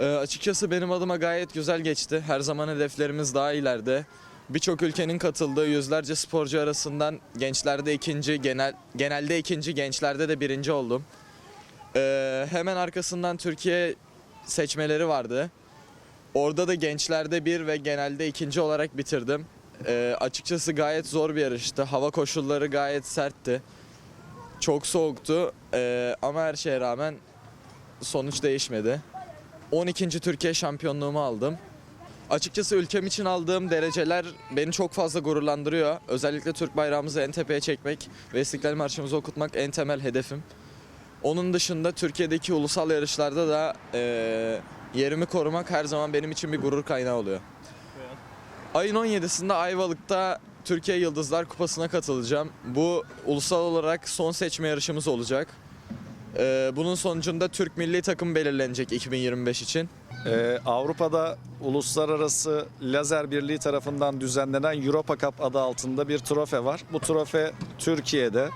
Ee, açıkçası benim adıma gayet güzel geçti. Her zaman hedeflerimiz daha ileride. Birçok ülkenin katıldığı yüzlerce sporcu arasından gençlerde ikinci, genel genelde ikinci, gençlerde de birinci oldum. Ee, hemen arkasından Türkiye seçmeleri vardı. Orada da gençlerde bir ve genelde ikinci olarak bitirdim. Ee, açıkçası gayet zor bir yarıştı. Hava koşulları gayet sertti. Çok soğuktu Ee, ama her şeye rağmen sonuç değişmedi. 12. Türkiye şampiyonluğumu aldım. Açıkçası ülkem için aldığım dereceler beni çok fazla gururlandırıyor. Özellikle Türk bayrağımızı en tepeye çekmek ve İstiklal Marşımızı okutmak en temel hedefim. Onun dışında Türkiye'deki ulusal yarışlarda da eee, yerimi korumak her zaman benim için bir gurur kaynağı oluyor. Ayın 17'sinde Ayvalık'ta Türkiye Yıldızlar Kupası'na katılacağım. Bu ulusal olarak son seçme yarışımız olacak. Eee, bunun sonucunda Türk milli takım belirlenecek 2025 için. Ee, Avrupa'da Uluslararası Lazer Birliği tarafından düzenlenen Europa Cup adı altında bir trofe var. Bu trofe Türkiye'de,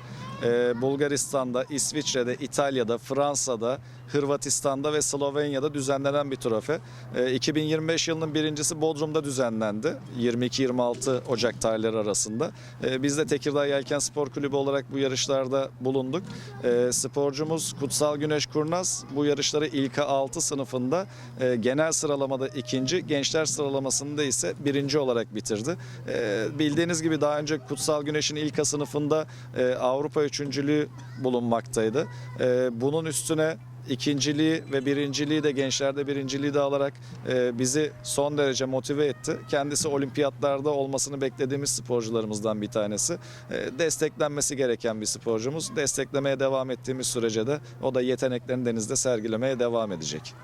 e, Bulgaristan'da, İsviçre'de, İtalya'da, Fransa'da, Hırvatistan'da ve Slovenya'da düzenlenen bir trofe. E, 2025 yılının birincisi Bodrum'da düzenlendi. 22-26 Ocak tarihleri arasında. E, biz de Tekirdağ Yelken Spor Kulübü olarak bu yarışlarda bulunduk. E, sporcumuz Kutsal Güneş Kurnaz bu yarışları ilka 6 sınıfında e, genel sıralamada ikinci, gençler sıralamasında ise birinci olarak bitirdi. E, bildiğiniz gibi daha önce Kutsal Güneş'in ilka sınıfında e, Avrupa üçüncülüğü bulunmaktaydı. E, bunun üstüne ikinciliği ve birinciliği de gençlerde birinciliği de alarak e, bizi son derece motive etti. Kendisi olimpiyatlarda olmasını beklediğimiz sporcularımızdan bir tanesi. E, desteklenmesi gereken bir sporcumuz. Desteklemeye devam ettiğimiz sürece de o da yeteneklerini denizde sergilemeye devam edecek.